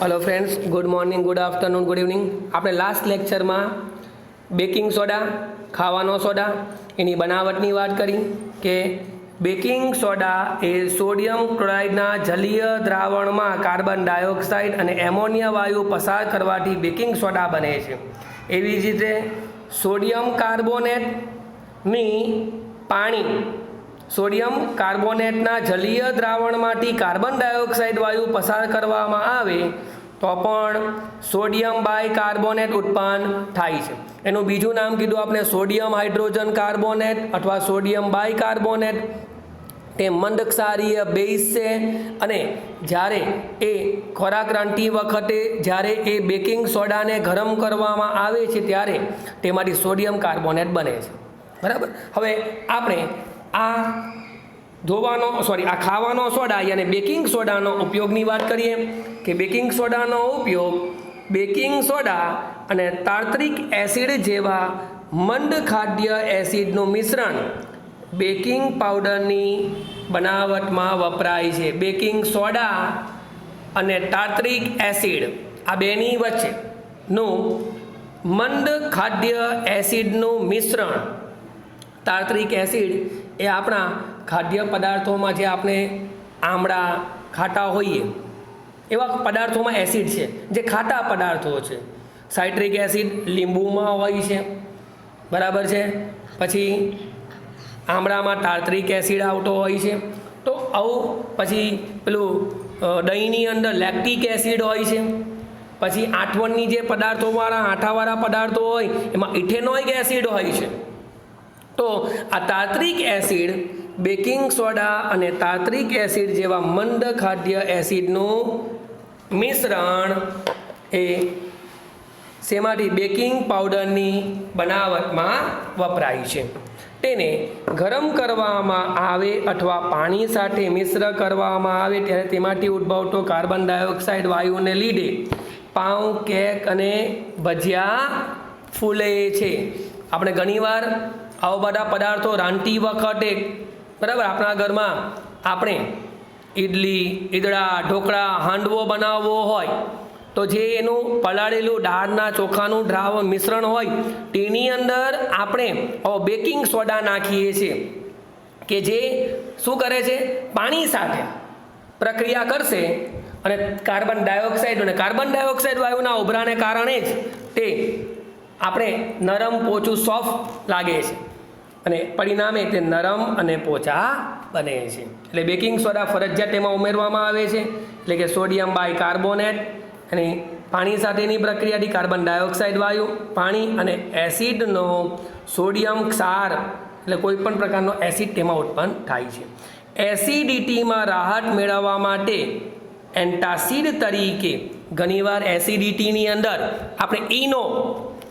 Hello friends good morning good afternoon good evening આપણે last લેક્ચરમાં baking soda ખાવાનો soda એની બનાવટની વાત કરી કે બેકિંગ સોડા એ સોડિયમ ક્લોરાઇડના જલીય દ્રાવણમાં કાર્બન ડાયોક્સાઇડ અને એમોનિયા વાયુ પસાર કરવાથી બેકિંગ સોડા બને છે. એવી જ રીતે સોડિયમ કાર્બોનેટની પાણી સોડિયમ કાર્બોનેટના જલીય દ્રાવણમાંથી કાર્બન ડાયોક્સાઇડ વાયુ પસાર કરવામાં આવે તો પણ સોડિયમ બાય કાર્બોનેટ ઉત્પન્ન થાય છે. એનું બીજું નામ કીધું આપણે સોડિયમ હાઇડ્રોજન કાર્બોનેટ અથવા સોડિયમ બાય કાર્બોનેટ. તે મંદક્ષારીય બેઝ છે અને જ્યારે એ ખોરાક રાંધતી વખતે જ્યારે એ બેકિંગ સોડાને ગરમ કરવામાં આવે છે ત્યારે તેમાંથી સોડિયમ કાર્બોનેટ બને છે. બરાબર? હવે આપણે આ ધોવાનો સોરી, આ ખાવાનો સોડા યાને બેકિંગ સોડાનો ઉપયોગની વાત કરીએ કે બેકિંગ સોડાનો ઉપયોગ બેકિંગ સોડા અને તાર્ત્રિક એસિડ જેવા મંદ ખાદ્ય એસિડનું મિશ્રણ બેકિંગ પાવડરની બનાવટમાં વપરાય છે. બેકિંગ સોડા અને ટાર્ટ્રિક એસિડ આ બેની વચ્ચેનું મંદ ખાદ્ય એસિડનું મિશ્રણ તાર્ત્રિક એસિડ એ આપણા ખાદ્ય પદાર્થોમાં જે આપણે આમળા ખાટા હોઈએ, એવા પદાર્થોમાં એસિડ છે, જે ખાટા પદાર્થો છે. સાઇટ્રિક એસિડ લીંબુમાં હોય છે, બરાબર છે? પછી આમળામાં ટાર્ટ્રિક એસિડ આવતો હોય છે. તો આવું પછી પેલું દહીંની અંદર લેક્ટિક એસિડ હોય છે. પછી આઠવણની જે પદાર્થોવાળા, આઠાવાળા પદાર્થો હોય, એમાં ઇથેનોઇક એસિડ હોય છે. તો આ તાત્રિક એસિડ, બેકિંગ સોડા અને તાત્રિક એસિડ જેવા મંદ ખાદ્ય એસિડનું મિશ્રણ એ શેમાંથી બેકિંગ પાવડરની બનાવટમાં વપરાય છે. તેને ગરમ કરવામાં આવે અથવા પાણી સાથે મિશ્ર કરવામાં આવે ત્યારે તેમાંથી ઉદ્ભવતો કાર્બન ડાયોક્સાઇડ વાયુને લીધે પાઉં, કેક અને ભજીયા ફૂલે છે. આપણે ઘણીવાર આવા બધા પદાર્થો રાંધતી વખતે, બરાબર? આપણા ઘરમાં આપણે ઈડલી, ઈદડા, ઢોકળા, હાંડવો બનાવવો હોય, તો જે એનું પલાળેલું દાળના ચોખાનું દ્રાવણ મિશ્રણ હોય, તેની અંદર આપણે બેકિંગ સોડા નાખીએ છીએ, કે જે શું કરે છે? પાણી સાથે પ્રક્રિયા કરશે અને કાર્બન ડાયોક્સાઇડ અને કાર્બન ડાયોક્સાઇડ વાયુના ઉભરાને કારણે જ તે આપણે નરમ પોચું સોફ્ટ લાગે છે. અને પરિણામે તે નરમ અને પોચા બને છે. એટલે બેકિંગ સોડા ફરજિયાત તેમાં ઉમેરવામાં આવે છે. એટલે કે સોડિયમ બાય કાર્બોનેટ અને પાણી સાથેની પ્રક્રિયાથી કાર્બન ડાયોક્સાઇડ વાયુ, પાણી અને એસિડનો સોડિયમ ક્ષાર એટલે કોઈ પણ પ્રકારનો એસિડ તેમાં ઉત્પન્ન થાય છે. એસિડિટીમાં રાહત મેળવવા માટે એન્ટાસિડ તરીકે ઘણીવાર એસિડિટીની અંદર આપણે ઈનો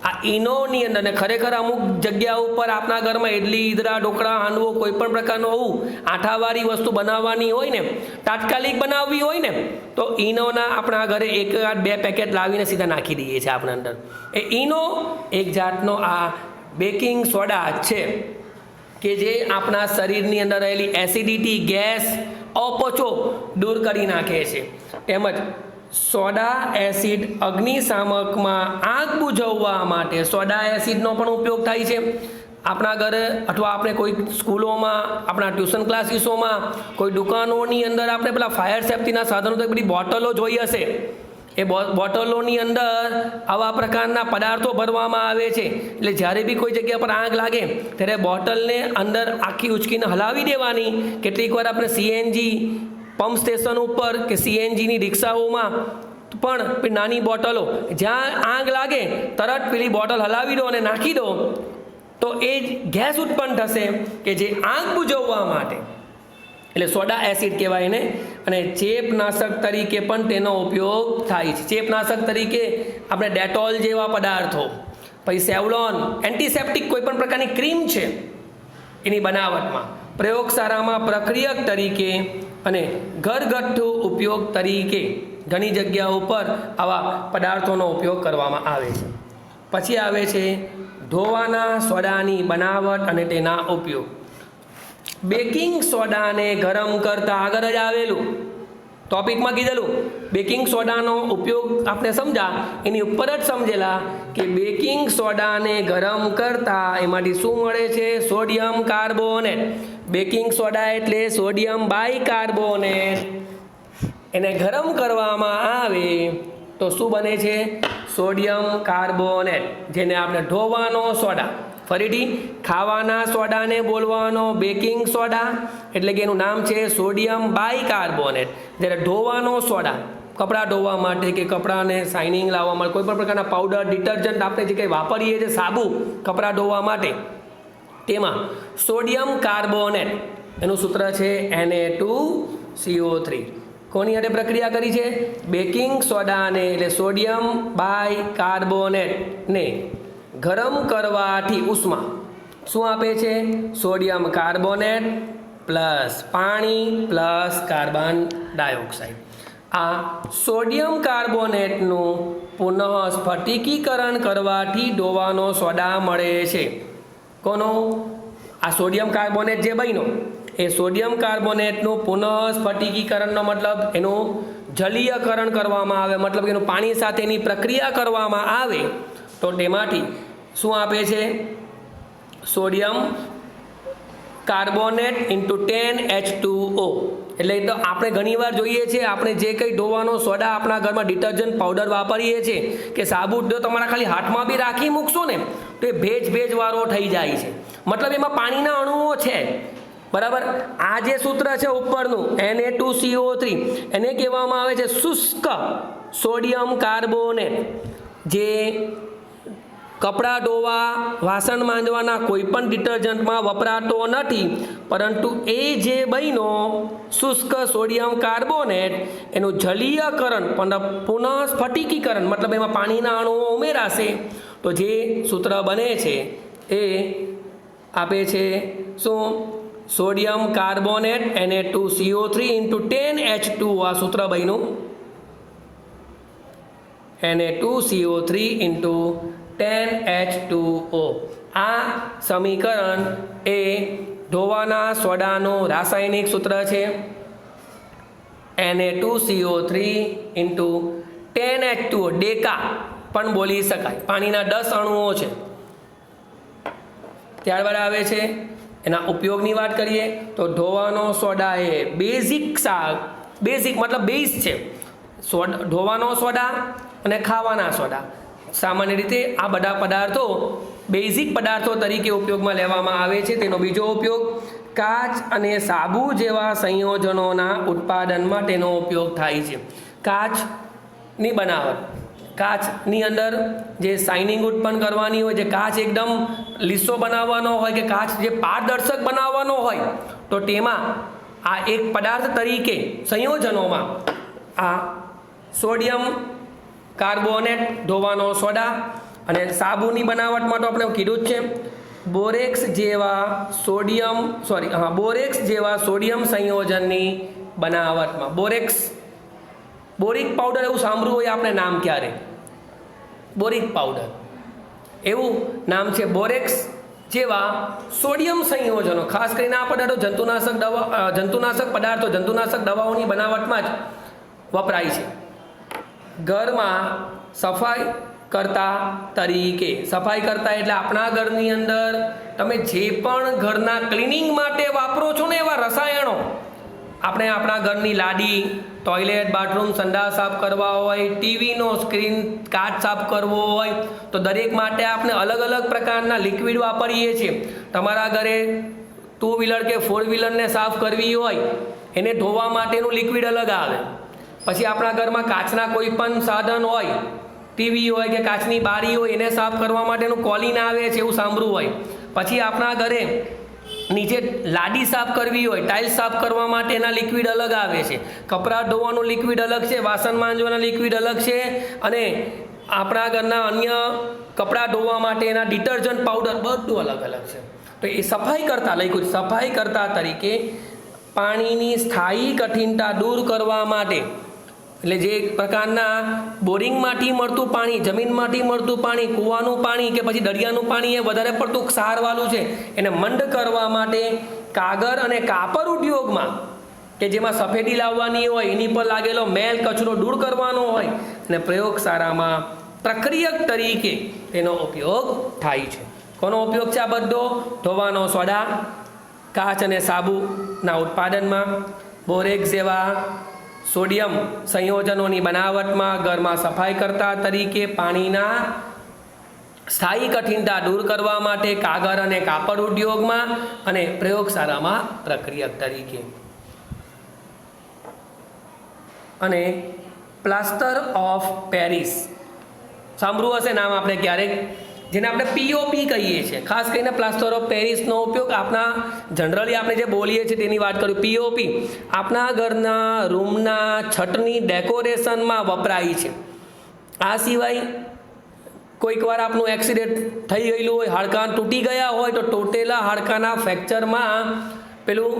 આ ઈનોની અંદર ને ખરેખર અમુક જગ્યા ઉપર આપણા ઘરમાં ઇડલી ઈદરા, ઢોકળા, હાંડવો કોઈ પણ પ્રકારનું હોવું આઠાવાળી વસ્તુ બનાવવાની હોય ને, તાત્કાલિક બનાવવી હોય ને, તો ઈનોના આપણા ઘરે એક આઠ બે પેકેટ લાવીને સીધા નાખી દઈએ છીએ આપણા અંદર. એ ઈનો એક જાતનો આ બેકિંગ સોડા છે કે જે આપણા શરીરની અંદર રહેલી એસિડિટી, ગેસ, અપચો દૂર કરી નાખે છે. તેમજ સોડા એસિડ અગ્નિશામકમાં આગ બુઝવવા માટે સોડા એસિડનો પણ ઉપયોગ થાય છે. આપણા ઘરે અથવા આપણે કોઈ સ્કૂલોમાં, આપણા ટ્યુશન ક્લાસીસોમાં, કોઈ દુકાનોની અંદર આપણે પેલા ફાયર સેફ્ટીના સાધનો તો બધી બોટલો જોઈ હશે. એ બોટલોની અંદર આવા પ્રકારના પદાર્થો ભરવામાં આવે છે. એટલે જ્યારે બી કોઈ જગ્યા પર આગ લાગે, ત્યારે બોટલને અંદર આખી ઉચકીને હલાવી દેવાની. કેટલીક વાર આપણે સીએનજી પંપ સ્ટેશન ઉપર કે સીએનજીની રિક્ષાઓમાં પણ નાની બોટલો, જ્યાં આગ લાગે, તરત પેલી બોટલ હલાવી દો અને નાખી દો, તો એ જ ગેસ ઉત્પન્ન થશે કે જે આગ બુજવવા માટે. એટલે સોડા એસિડ કહેવાય એને, અને ચેપનાશક તરીકે પણ તેનો ઉપયોગ થાય છે. ચેપનાશક તરીકે આપણે ડેટોલ જેવા પદાર્થો, પછી સેવલોન, એન્ટિસેપ્ટિક કોઈ પણ પ્રકારની ક્રીમ છે એની બનાવટમાં. પ્રયોગશાળામાં પ્રક્રિયક તરીકે અને ઘરગથ્થુ ઉપયોગ તરીકે ઘણી જગ્યાઓ ઉપર આવા પદાર્થોનો ઉપયોગ કરવામાં આવે છે. પછી આવે છે ધોવાના સોડાની બનાવટ અને તેના ઉપયોગ. બેકિંગ સોડાને ગરમ કરતા આગળ જ આવેલું. ટોપિકમાં કીધેલું, બેકિંગ સોડાનો ઉપયોગ આપણે સમજા, એની ઉપર જ સમજેલા કે બેકિંગ સોડાને ગરમ કરતા એમાંથી શું મળે છે? Sodium carbonate. બેકિંગ સોડા એટલે સોડિયમ બાયકાર્બોનેટ. એને ગરમ કરવામાં આવે તો શું બને છે? સોડિયમ કાર્બોનેટ, જેને આપણે ઢોવાનો સોડા, ફરીથી ખાવાના સોડાને બોલવાનો બેકિંગ સોડા, એટલે કે એનું નામ છે સોડિયમ બાયકાર્બોનેટ. જ્યારે ઢોવાનો સોડા, કપડાં ધોવા માટે કે કપડાને શાઇનિંગ લાવવા માટે, કોઈ પ્રકારના પાવડર ડિટર્જન્ટ આપણે જે કંઈ વાપરીએ છીએ, સાબુ, કપડાં ધોવા માટે તેમાં સોડિયમ કાર્બોનેટ, એનું સૂત્ર છે એને ટુ સીઓ થ્રી. કોની હારે પ્રક્રિયા કરી છે? બેકિંગ સોડાને, એટલે સોડિયમ બાય કાર્બોનેટને ગરમ કરવાથી ઉષ્મા શું આપે છે? સોડિયમ કાર્બોનેટ પ્લસ પાણી પ્લસ કાર્બન ડાયોક્સાઇડ. આ સોડિયમ કાર્બોનેટનું પુનઃ સ્ફટિકીકરણ કરવાથી ડોવાનો સોડા મળે છે. કોનો? આ સોડિયમ કાર્બોનેટ જે બન્યો, એ સોડિયમ કાર્બોનેટનું પુનઃસ્ફટિકીકરણનો મતલબ એનું જલીયકરણ કરવામાં આવે, મતલબ એનું પાણી સાથેની પ્રક્રિયા કરવામાં આવે. તો તેમાંથી શું આપે છે? Sodium carbonate into ten H two O. એટલે તો આપણે ઘણીવાર જોઈએ છીએ, આપણે જે કંઈ ધોવાનો સોડા આપણા ઘરમાં ડિટર્જન્ટ પાવડર વાપરીએ છીએ કે સાબુ જો તમારા ખાલી હાથમાં બી રાખી મૂકશો ને, તો એ ભેજ ભેજવાળો થઈ જાય છે. મતલબ એમાં પાણીના અણુઓ છે. બરાબર? આ જે સૂત્ર છે ઉપરનું એન ટુ સીઓ થ્રી એને કહેવામાં આવે છે શુષ્ક સોડિયમ કાર્બોનેટ, જે કપડાં ધોવા, વાસણ માંજવાના કોઈ પણ ડિટર્જન્ટમાં વપરાતો નથી. પરંતુ એ જે બહીનો શુષ્ક સોડિયમ કાર્બોનેટ એનું જલીયકરણ પણ પુનઃસ્ફટિકીકરણ મતલબ એમાં પાણીના અણુઓ ઉમેરાશે. તો જે સૂત્ર બને છે એ આપે છે શું? સોડિયમ કાર્બોનેટ એને two CO three into ten H two આ સૂત્ર બહીનું એને two CO three into ten H two O. આ સમીકરણ એ ધોવાના સોડાનું રાસાયણિક સૂત્ર છે. એને two CO three into ten H two deca પણ બોલી શકાય. પાણીના દસ અણુઓ છે. ત્યારબાદ આવે છે, એના ઉપયોગની વાત કરીએ, તો ધોવાનો સોડા એ બેઝિક શાક, બેઝિક મતલબ બેઝ છે. સોડા, ધોવાનો સોડા અને ખાવાના સોડા. સામાન્ય રીતે આ બધા પદાર્થો બેઝિક પદાર્થો તરીકે ઉપયોગમાં લેવામાં આવે છે. તેનો બીજો ઉપયોગ કાચ અને સાબુ જેવા સંયોજનોના ઉત્પાદનમાં તેનો ઉપયોગ થાય છે. કાચની બનાવટ. કાચની અંદર જે શાઇનિંગ ઉત્પન્ન કરવાની હોય, જે કાચ એકદમ લીસો બનાવવાનો હોય કે કાચ જે પારદર્શક બનાવવાનો હોય, તો તેમાં આ એક પદાર્થ તરીકે સંયોજનોમાં આ સોડિયમ કાર્બોનેટ, ધોવાનો સોડા અને સાબુની બનાવટમાં તો આપણે કીધું જ છે. બોરેક્સ જેવા સોડિયમ સોરી હા, બોરેક્સ જેવા સોડિયમ સંયોજનની બનાવટમાં. બોરેક્સ, બોરિક પાવડર એવું સાંભળવું હોય આપણે નામ ક્યારે? Boric powder. એવું નામ છે બોરેક્સ જેવા સોડિયમ સંયોજનો. ખાસ કરીને આ પદાર્થો જંતુનાશક દવા જંતુનાશક પદાર્થો જંતુનાશક દવાઓની બનાવટમાં જ વપરાય છે. ઘરમાં સફાઈ કરતા તરીકે. સફાઈ કરતા એટલે આપણા ઘરની અંદર તમે જે પણ ઘરના ક્લિનિંગ માટે વાપરો છો ને એવા રસાયણો, આપણે આપણા ઘરની લાદી ટોયલેટ, બાથરૂમ, સંડાસ સાફ કરવા હોય, ટીવીનો સ્ક્રીન કાચ સાફ કરવો હોય, તો દરેક માટે આપણે અલગ અલગ પ્રકારના લિક્વિડ વાપરીએ છીએ. તમારા ઘરે ટુ વ્હીલર કે ફોર વ્હીલરને સાફ કરવી હોય, એને ધોવા માટેનું લિક્વિડ અલગ આવે. પછી આપણા ઘરમાં કાચના કોઈ પણ સાધન હોય, ટીવી હોય કે કાચની બારી હોય, એને સાફ કરવા માટેનું કોલિન આવે છે એવું સાંભળવું હોય. પછી આપણા ઘરે નીચે લાડી સાફ કરવી હોય, ટાઇલ્સ સાફ કરવા માટેના લિક્વિડ અલગ આવે છે. કપડાં ધોવાનું લિક્વિડ અલગ છે, વાસણ માંજવાના લિક્વિડ અલગ છે અને આપણા ઘરના અન્ય કપડાં ધોવા માટેના ડિટર્જન્ટ પાવડર બધું અલગ અલગ છે. તો એ સફાઈ કરતા લખ્યું છે, સફાઈ કરતા તરીકે પાણીની સ્થાયી કઠિનતા દૂર કરવા માટે એટલે જે પ્રકારના બોરિંગમાંથી મળતું પાણી જમીનમાંથી મળતું પાણી, કૂવાનું પાણી કે પછી દરિયાનું પાણી એ વધારે પડતું ક્ષારવાળું છે, એને મંદ કરવા માટે કાગળ અને કાપડ ઉદ્યોગમાં કે જેમાં સફેદી લાવવાની હોય, એની પર લાગેલો મેલ, કચરો દૂર કરવાનો હોય, અને પ્રયોગશાળામાં પ્રક્રિયક તરીકે તેનો ઉપયોગ થાય છે. કોનો ઉપયોગ છે આ બધો? ધોવાનો સોડા, કાચ અને સાબુના ઉત્પાદનમાં. બોરેક જેવા સોડિયમ સંયોજનોની બનાવટમાં ઘરમાં સફાઈ કરતા તરીકે પાણીના સ્થાયી કઠિનતા દૂર કરવા માટે કાગળ અને કાપડ ઉદ્યોગમાં અને પ્રયોગશાળામાં પ્રક્રિયક તરીકે. અને પ્લાસ્ટર ઓફ પેરિસ. સાંભળવું હશે, નામ આપણે ક્યારેક જેને આપણે પીઓપી કહીએ છીએ. ખાસ કરીને પ્લાસ્ટર ઓફ પેરિસનો ઉપયોગ આપણા જનરલી આપણે જે બોલીએ છીએ તેની વાત કરું પીઓપી આપણા ઘરના, રૂમના, છતની ડેકોરેશનમાં વપરાય છે. આ સિવાય કોઈક વાર આપનું એક્સિડન્ટ થઈ ગયેલું હોય, હાડકાં તૂટી ગયા હોય, તો તૂટેલા હાડકાના ફ્રેક્ચરમાં પેલું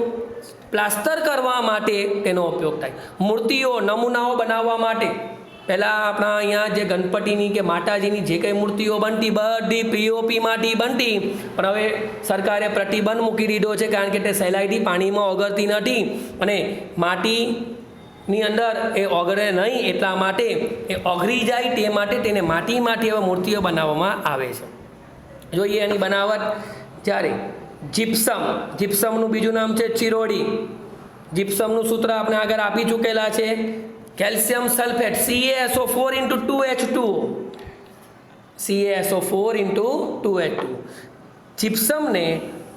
પ્લાસ્ટર કરવા માટે તેનો ઉપયોગ થાય. મૂર્તિઓ, નમૂનાઓ બનાવવા માટે પહેલાં આપણા અહીંયા જે ગણપતિની કે માતાજીની જે કંઈ મૂર્તિઓ બનતી, બધી પીઓપીમાંથી બનતી. પણ હવે સરકારે પ્રતિબંધ મૂકી દીધો છે કારણ કે તે સહેલાઈથી પાણીમાં ઓગળતી નથી. અને માટીની અંદર એ ઓગળે નહીં એટલા માટે એ ઓગળી જાય તે માટે તેને માટીમાંથી એવા મૂર્તિઓ બનાવવામાં આવે છે. જોઈએ એની બનાવટ જ્યારે જીપ્સમ, જીપ્સમનું બીજું નામ છે ચિરોડી. જીપ્સમનું સૂત્ર આપણે આગળ આપી ચૂકેલા છે. Calcium sulphate CaSO four into two H two CaSO four into two H two જીપ્સમને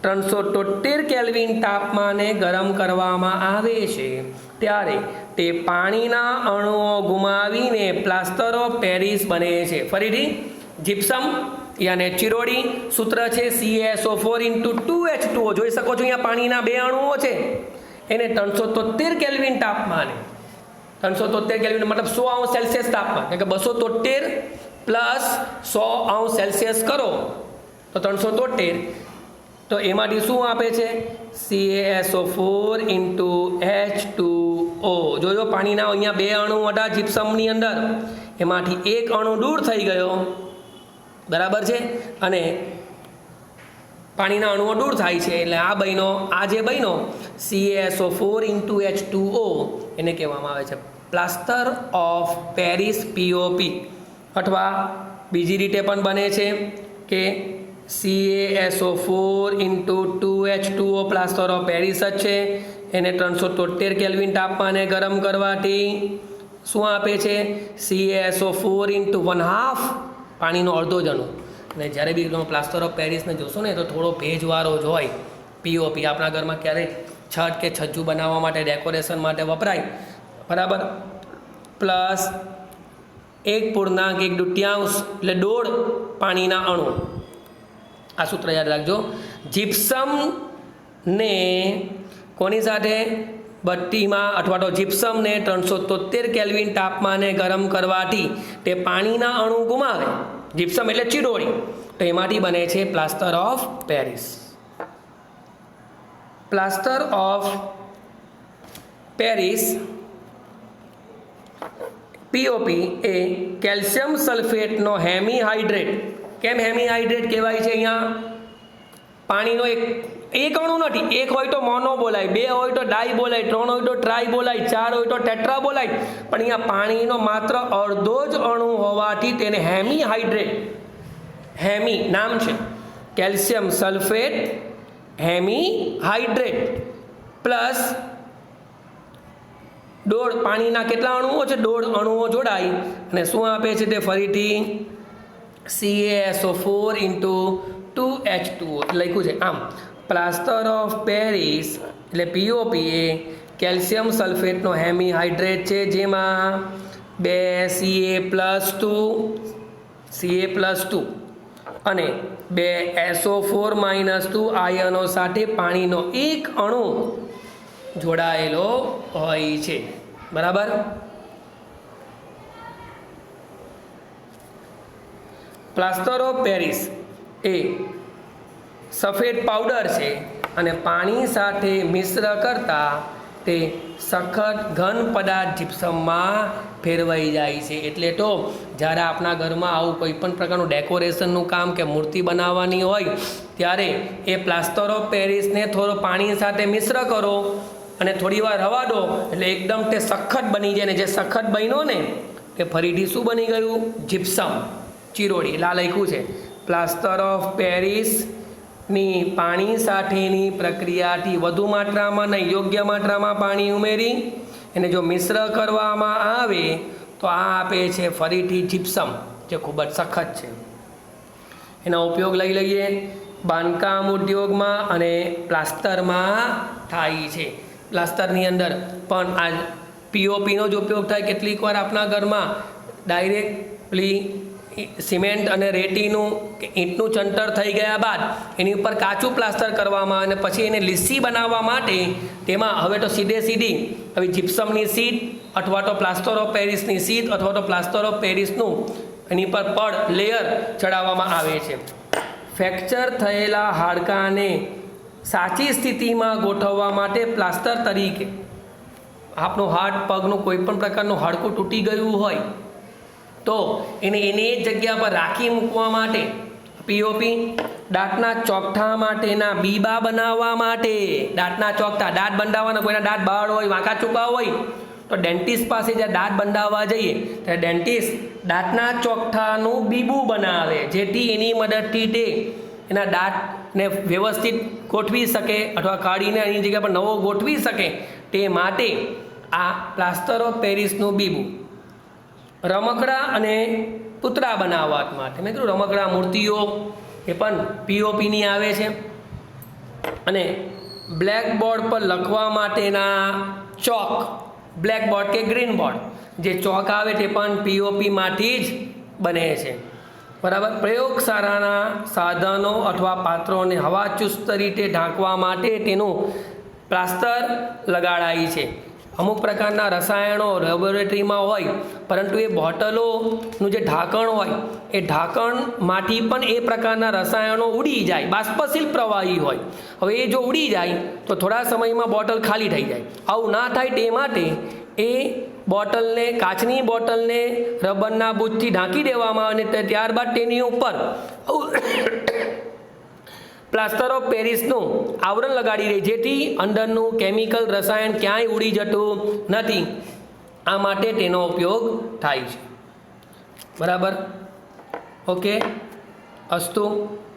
ત્રણસો તોતેર કેલ્વિન તાપમાને ગરમ કરવામાં આવે છે. ત્યારે તે પાણીના અણુઓ ગુમાવીને પ્લાસ્ટર ઓફ પેરિસ બને છે. ફરીથી જીપ્સમ યાને ચિરોડી સૂત્ર છે CSO four into two H two O જોઈ શકો છો અહીંયા પાણીના બે અણુઓ છે. એને ત્રણસો તોતેર કેલ્વિન તાપમાને ત્રણસો તોતેર કેલ્વિન મતલબ સો અંશ સેલ્સિયસ તાપમાન. એટલે કે બસો તોતેર પ્લસ સો અંશ સેલ્સિયસ કરો તો ત્રણસો તોતેર. તો એમાંથી શું આપે છે? CaSO four into H two O જોજો પાણીના અહીંયા બે અણુ હતા જીપ્સમની અંદર. એમાંથી એક અણુ દૂર થઈ ગયો. બરાબર છે? અને પાણીના અણુઓ દૂર થાય છે એટલે આ બહેનો, આ જે બહેનો CSO four into H two O એને કહેવામાં આવે છે. પ્લાસ્ટર ઓફ પેરિસ પીઓપી અથવા બીજી રીતે પણ બને છે કે CASO four into two H two O plaster of Paris જ છે. એને ત્રણસો તોતેર કેલ્વિન તાપમાને ગરમ કરવાથી શું આપે છે? CASO four into one half પાણીનો અડધો જ અને જ્યારે બી તમે પ્લાસ્ટર ઓફ પેરિસને જોશો ને, તો થોડો ભેજવાળો જ હોય. પીઓપી આપણા ઘરમાં ક્યારેક છત કે છજ્જુ બનાવવા માટે ડેકોરેશન માટે વપરાય. બરાબર? પ્લસ એક પૂર્ણાંક, એક દુત્યાંશ, એટલે દોઢ પાણીના અણુ. આ સૂત્ર યાદ રાખજો. જીપ્સમને કોની સાથે? ભઠ્ઠીમાં અથવા તો જીપ્સમને ત્રણસો તોતેર કેલ્વિન તાપમાને ગરમ કરવાથી તે પાણીના અણુ ગુમાવે. જીપ્સમ એટલે ચિરોડી તો એમાંથી બને છે plaster of Paris plaster of Paris POP A calcium સલ્ફેટનો હેમી હાઇડ્રેટ કેમ હેમી હાઇડ્રેટ કહેવાય છે અહીંયા? પાણીનો એક એક અણુ નથી, એક હોય તો મોનો બોલાય, બે હોય તો ડાઈ બોલાય, ત્રણ હોય તો ટ્રાય બોલાય, ચાર હોય તો ટેટ્રા બોલાય. પણ અહીંયા પાણીનો માત્ર અડધો જ અણુ હોવાથી તેને હેમી હાઇડ્રેટ હેમી નામ છે. Calcium sulphate hemi hydrate plus દોઢ, પાણીના કેટલા અણુઓ છે? દોઢ અણુઓ જોડાય. અને શું આપે છે તે ફરીથી? CSO four into two H two લખ્યું છે. આમ પ્લાસ્ટર ઓફ પેરિસ, એટલે પીઓપી એ કેલ્શિયમ સલ્ફેટનો હેમી હાઇડ્રેટ છે, જેમાં બે CA plus two CA plus two અને બે એસઓ ફોર માઇનસ ટુ આયનો સાથે પાણીનો એક અણુ જોડાયેલો હોય છે. બરાબર? પ્લાસ્ટર ઓફ પેરિસ એ સફેદ પાવડર છે અને પાણી સાથે મિશ્ર કરતાં તે સખત ઘન પદાર્થ જીપ્સમમાં ફેરવાઈ જાય છે. એટલે તો જ્યારે આપણા ઘરમાં આવું કોઈ પણ પ્રકારનું ડેકોરેશનનું કામ કે મૂર્તિ બનાવવાની હોય, ત્યારે એ પ્લાસ્ટર ઓફ પેરિસને થોડો પાણી સાથે મિશ્ર કરો અને થોડી વાર રવા દો એટલે એકદમ તે સખત બની જાય ને જે સખત બન્યો ને એ ફરીથી શું બની ગયું. જીપ્સમ ચિરોડી, એટલે આ લખ્યું છે. પ્લાસ્ટર ઓફ પેરિસની પાણી સાથેની પ્રક્રિયાથી વધુ માત્રામાં નહીં, યોગ્ય માત્રામાં પાણી ઉમેરી એને જો મિશ્ર કરવામાં આવે તો આ આપે છે ફરીથી જીપ્સમ જે ખૂબ જ સખત છે. એનો ઉપયોગ લઈ લઈએ. બાંધકામ ઉદ્યોગમાં અને પ્લાસ્ટરમાં થાય છે. પ્લાસ્ટરની અંદર પણ આ પીઓપીનો જ ઉપયોગ થાય. કેટલીક વાર આપણા ઘરમાં ડાયરેક્ટલી સિમેન્ટ અને રેતીનું કે ઈંટનું ચંટર થઈ ગયા બાદ એની ઉપર કાચું પ્લાસ્ટર કરવામાં અને પછી એને લીસી બનાવવા માટે તેમાં હવે તો સીધે સીધી હવે જીપ્સમની સીટ અથવા તો પ્લાસ્ટર ઓફ પેરિસની સીટ અથવા તો પ્લાસ્ટર ઓફ પેરિસનું એની પર પડ લેયર ચડાવવામાં આવે છે. ફ્રેક્ચર થયેલા હાડકાને સાચી સ્થિતિમાં ગોઠવવા માટે પ્લાસ્ટર તરીકે આપણું હાડ પગનું કોઈ પણ પ્રકારનું હાડકું તૂટી ગયું હોય તો એને એને જ જગ્યા પર રાખી મૂકવા માટે પીઓપી દાંતના ચોકઠા માટેના બીબા બનાવવા માટે. દાંતના ચોકઠા, દાંત બંધાવવાના, કોઈના દાંત બહાર હોય, વાંકા ચૂકા હોય, તો ડેન્ટિસ્ટ પાસે જ્યાં દાંત બંધાવવા જઈએ ત્યારે ડેન્ટિસ્ટ દાંતના ચોકઠાનું બીબું બનાવે, જેથી એની મદદથી તે એના દાંતને વ્યવસ્થિત ગોઠવી શકે અથવા કાઢીને એની જગ્યા પર નવો ગોઠવી શકે તે માટે આ પ્લાસ્ટર ઓફ પેરિસનું બીબું. રમકડા અને પૂતળા બનાવવા માટે મેં કીધું રમકડા, મૂર્તિઓ, એ પણ પીઓપીની આવે છે. અને બ્લેકબોર્ડ પર લખવા માટેના ચોક બ્લેકબોર્ડ કે ગ્રીન બોર્ડ જે ચોક આવે તે પણ પીઓપીમાંથી જ બને છે. બરાબર? પ્રયોગશાળાના સાધનો અથવા પાત્રોને હવાચુસ્ત રીતે ઢાંકવા માટે તેનું પ્લાસ્ટર લગાડાય છે. અમુક પ્રકારના રસાયણો લેબોરેટરીમાં હોય, પરંતુ એ બોટલોનું જે ઢાંકણ હોય, એ ઢાંકણમાંથી પણ એ પ્રકારના રસાયણો ઉડી જાય, બાષ્પશીલ પ્રવાહી હોય. હવે એ જો ઉડી જાય, તો થોડા સમયમાં બોટલ ખાલી થઈ જાય. આવું ના થાય તે માટે એ બોટલને, કાચની બોટલને રબરના બૂથથી ઢાંકી દેવામાં આવે અને ત્યારબાદ તેની ઉપર પ્લાસ્ટર ઓફ પેરિસનું આવરણ લગાડી રહી. જેથી અંદરનું કેમિકલ રસાયણ ક્યાંય ઉડી જતું નથી. આ માટે તેનો ઉપયોગ થાય છે. બરાબર? ઓકે. અસ્તુ.